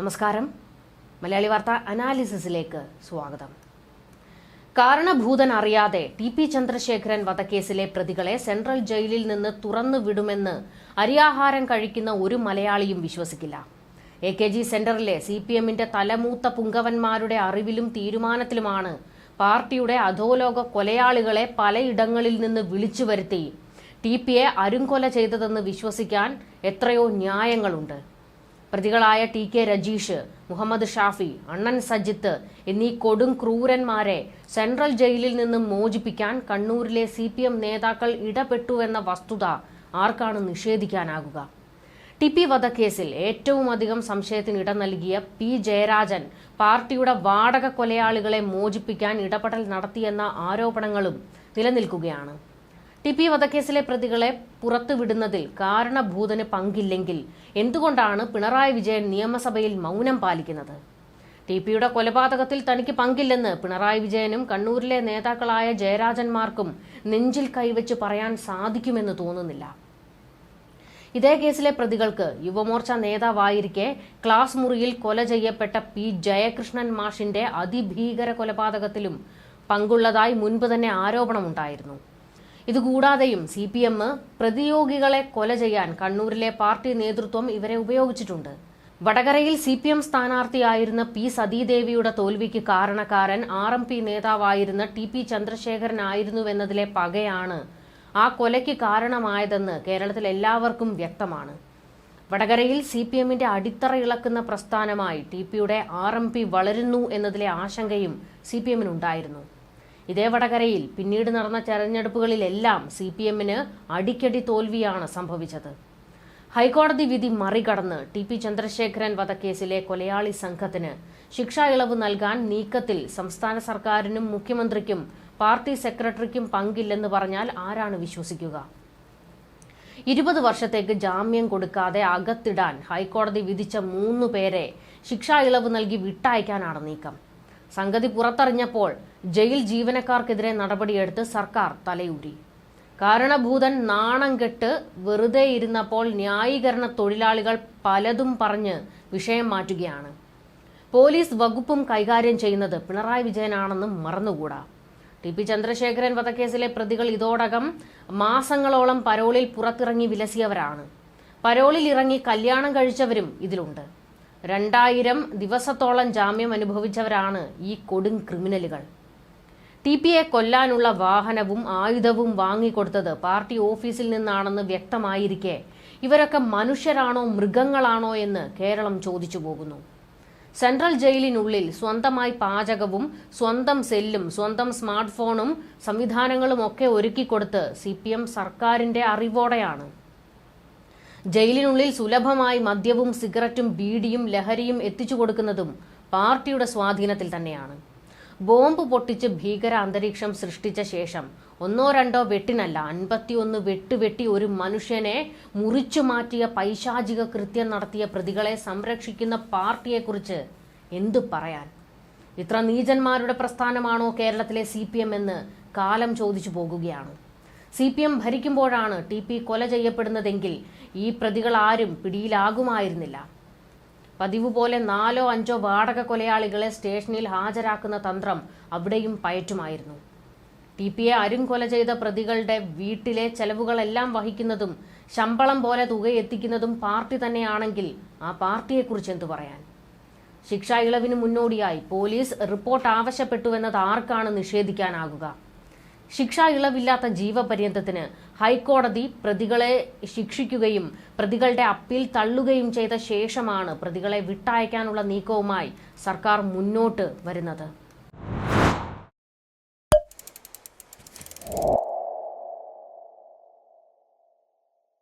നമസ്കാരം. മലയാളി വാർത്ത അനാലിസിസിലേക്ക് സ്വാഗതം. കാരണഭൂതൻ അറിയാതെ ടി പി ചന്ദ്രശേഖരൻ വധക്കേസിലെ പ്രതികളെ സെൻട്രൽ ജയിലിൽ നിന്ന് തുറന്നു വിടുമെന്ന് അരിയാഹാരം കഴിക്കുന്ന ഒരു മലയാളിയും വിശ്വസിക്കില്ല. എ കെ ജി സെന്ററിലെ സി പി എമ്മിന്റെ തലമൂത്ത പുങ്കവന്മാരുടെ അറിവിലും തീരുമാനത്തിലുമാണ് പാർട്ടിയുടെ അധോലോക കൊലയാളികളെ പലയിടങ്ങളിൽ നിന്ന് വിളിച്ചു വരുത്തി ടി പിയെ അരുംകൊല ചെയ്തതെന്ന് വിശ്വസിക്കാൻ എത്രയോ ന്യായങ്ങളുണ്ട്. പ്രതികളായ ടി കെ രജീഷ് മുഹമ്മദ് ഷാഫി അണ്ണൻ സജിത്ത് എന്നീ കൊടും ക്രൂരന്മാരെ സെൻട്രൽ ജയിലിൽ നിന്നും മോചിപ്പിക്കാൻ കണ്ണൂരിലെ സി പി എം നേതാക്കൾ ഇടപെട്ടുവെന്ന വസ്തുത ആർക്കാണ് നിഷേധിക്കാനാകുക? ടി പി വധക്കേസിൽ ഏറ്റവും അധികം സംശയത്തിന് ഇടം നൽകിയ പി ജയരാജൻ പാർട്ടിയുടെ വാടക കൊലയാളികളെ മോചിപ്പിക്കാൻ ഇടപെടൽ നടത്തിയെന്ന ആരോപണങ്ങളും നിലനിൽക്കുകയാണ്. ടി പി വധക്കേസിലെ പ്രതികളെ പുറത്തുവിടുന്നതിൽ കാരണഭൂതന് പങ്കില്ലെങ്കിൽ എന്തുകൊണ്ടാണ് പിണറായി വിജയൻ നിയമസഭയിൽ മൗനം പാലിക്കുന്നത്? ടി പിയുടെ കൊലപാതകത്തിൽ തനിക്ക് പങ്കില്ലെന്ന് പിണറായി വിജയനും കണ്ണൂരിലെ നേതാക്കളായ ജയരാജന്മാർക്കും നെഞ്ചിൽ കൈവച്ച് പറയാൻ സാധിക്കുമെന്ന് തോന്നുന്നില്ല. ഇതേ കേസിലെ പ്രതികൾക്ക് യുവമോർച്ച നേതാവായിരിക്കെ ക്ലാസ് മുറിയിൽ കൊല ചെയ്യപ്പെട്ട പി ജയകൃഷ്ണൻ മാഷിന്റെ അതിഭീകര കൊലപാതകത്തിലും പങ്കുള്ളതായി മുൻപ് തന്നെ ആരോപണമുണ്ടായിരുന്നു. ഇതുകൂടാതെയും സി പി എം പ്രതിയോഗികളെ കൊല ചെയ്യാൻ കണ്ണൂരിലെ പാർട്ടി നേതൃത്വം ഇവരെ ഉപയോഗിച്ചിട്ടുണ്ട്. വടകരയിൽ സി പി എം സ്ഥാനാർത്ഥിയായിരുന്ന പി സതീദേവിയുടെ തോൽവിക്ക് കാരണക്കാരൻ ആർ എം പി നേതാവായിരുന്ന ടി പി ചന്ദ്രശേഖരനായിരുന്നുവെന്നതിലെ പകയാണ് ആ കൊലയ്ക്ക് കാരണമായതെന്ന് കേരളത്തിൽ എല്ലാവർക്കും വ്യക്തമാണ്. വടകരയിൽ സി പി എമ്മിന്റെ അടിത്തറ ഇളക്കുന്ന പ്രസ്ഥാനമായി ടി പിയുടെ ആർ എം പി വളരുന്നു എന്നതിലെ ആശങ്കയും സി പി എമ്മിനുണ്ടായിരുന്നു. ഇതേ വടകരയിൽ പിന്നീട് നടന്ന തെരഞ്ഞെടുപ്പുകളിലെല്ലാം സി പി എമ്മിന് അടിക്കടി തോൽവിയാണ് സംഭവിച്ചത്. ഹൈക്കോടതി വിധി മറികടന്ന് ടി പി ചന്ദ്രശേഖരൻ വധക്കേസിലെ കൊലയാളി സംഘത്തിന് ശിക്ഷാ ഇളവ് നൽകാൻ നീക്കത്തിൽ സംസ്ഥാന സർക്കാരിനും മുഖ്യമന്ത്രിക്കും പാർട്ടി സെക്രട്ടറിക്കും പങ്കില്ലെന്ന് പറഞ്ഞാൽ ആരാണ് വിശ്വസിക്കുക? ഇരുപത് വർഷത്തേക്ക് ജാമ്യം കൊടുക്കാതെ അകത്തിടാൻ ഹൈക്കോടതി വിധിച്ച മൂന്നു പേരെ ശിക്ഷാ ഇളവ് നൽകി വിട്ടയക്കാനാണ് നീക്കം. സംഗതി പുറത്തറിഞ്ഞപ്പോൾ ജയിൽ ജീവനക്കാർക്കെതിരെ നടപടിയെടുത്ത് സർക്കാർ തലയൂരി. കാരണഭൂതൻ നാണം കെട്ട് വെറുതെ ഇരുന്നപ്പോൾ ന്യായീകരണ തൊഴിലാളികൾ പലതും പറഞ്ഞ് വിഷയം മാറ്റുകയാണ്. പോലീസ് വകുപ്പും കൈകാര്യം ചെയ്യുന്നത് പിണറായി വിജയനാണെന്നും മറന്നുകൂടാ. ടി പി ചന്ദ്രശേഖരൻ വധക്കേസിലെ പ്രതികൾ ഇതോടകം മാസങ്ങളോളം പരോളിൽ പുറത്തിറങ്ങി വിലസിയവരാണ്. പരോളിൽ ഇറങ്ങി കല്യാണം കഴിച്ചവരും ഇതിലുണ്ട്. രണ്ടായിരം ദിവസത്തോളം ജാമ്യം അനുഭവിച്ചവരാണ് ഈ കൊടും ക്രിമിനലുകൾ. ടി പിയെ കൊല്ലാനുള്ള വാഹനവും ആയുധവും വാങ്ങിക്കൊടുത്തത് പാർട്ടി ഓഫീസിൽ നിന്നാണെന്ന് വ്യക്തമായിരിക്കെ. ഇവരൊക്കെ മനുഷ്യരാണോ മൃഗങ്ങളാണോ എന്ന് കേരളം ചോദിച്ചു പോകുന്നു. സെൻട്രൽ ജയിലിനുള്ളിൽ സ്വന്തമായി പാചകവും സ്വന്തം സെല്ലും സ്വന്തം സ്മാർട്ട് ഫോണും സംവിധാനങ്ങളും ഒക്കെ ഒരുക്കിക്കൊടുത്ത് സി പി എം സർക്കാരിന്റെ അറിവോടെയാണ്. ജയിലിനുള്ളിൽ സുലഭമായി മദ്യവും സിഗരറ്റും ബീഡിയും ലഹരിയും എത്തിച്ചു കൊടുക്കുന്നതും പാർട്ടിയുടെ സ്വാധീനത്തിൽ തന്നെയാണ്. ബോംബ് പൊട്ടിച്ച് ഭീകര അന്തരീക്ഷം സൃഷ്ടിച്ച ശേഷം ഒന്നോ രണ്ടോ വെട്ടിനല്ല അൻപത്തിയൊന്ന് വെട്ടുവെട്ടി ഒരു മനുഷ്യനെ മുറിച്ചു മാറ്റിയ പൈശാചിക കൃത്യം നടത്തിയ പ്രതികളെ സംരക്ഷിക്കുന്ന പാർട്ടിയെക്കുറിച്ച് എന്തു പറയാൻ? ഇത്ര നീചന്മാരുടെ പ്രസ്ഥാനമാണോ കേരളത്തിലെ സി പി എം എന്ന് കാലം ചോദിച്ചു പോകുകയാണ്. സി പി എം ഭരിക്കുമ്പോഴാണ് ടി പി കൊല ചെയ്യപ്പെടുന്നതെങ്കിൽ ഈ പ്രതികൾ ആരും പിടിയിലാകുമായിരുന്നില്ല. പതിവ് പോലെ നാലോ അഞ്ചോ വാടക കൊലയാളികളെ സ്റ്റേഷനിൽ ഹാജരാക്കുന്ന തന്ത്രം അവിടെയും പയറ്റുമായിരുന്നു. ടി പിയെ അരുംകൊല ചെയ്ത പ്രതികളുടെ വീട്ടിലെ ചെലവുകളെല്ലാം വഹിക്കുന്നതും ശമ്പളം പോലെ തുക എത്തിക്കുന്നതും പാർട്ടി തന്നെയാണെങ്കിൽ ആ പാർട്ടിയെക്കുറിച്ച് എന്തു പറയാൻ? ശിക്ഷാ ഇളവിന് മുന്നോടിയായി പോലീസ് റിപ്പോർട്ട് ആവശ്യപ്പെട്ടുവെന്നത് ആർക്കാണ് നിഷേധിക്കാനാകുക? ശിക്ഷാ ഇളവില്ലാത്ത ജീവപര്യന്തത്തിന് ഹൈക്കോടതി പ്രതികളെ ശിക്ഷിക്കുകയും പ്രതികളുടെ അപ്പീൽ തള്ളുകയും ചെയ്ത ശേഷമാണ് പ്രതികളെ വിട്ടയക്കാനുള്ള നീക്കവുമായി സർക്കാർ മുന്നോട്ട് വരുന്നത്.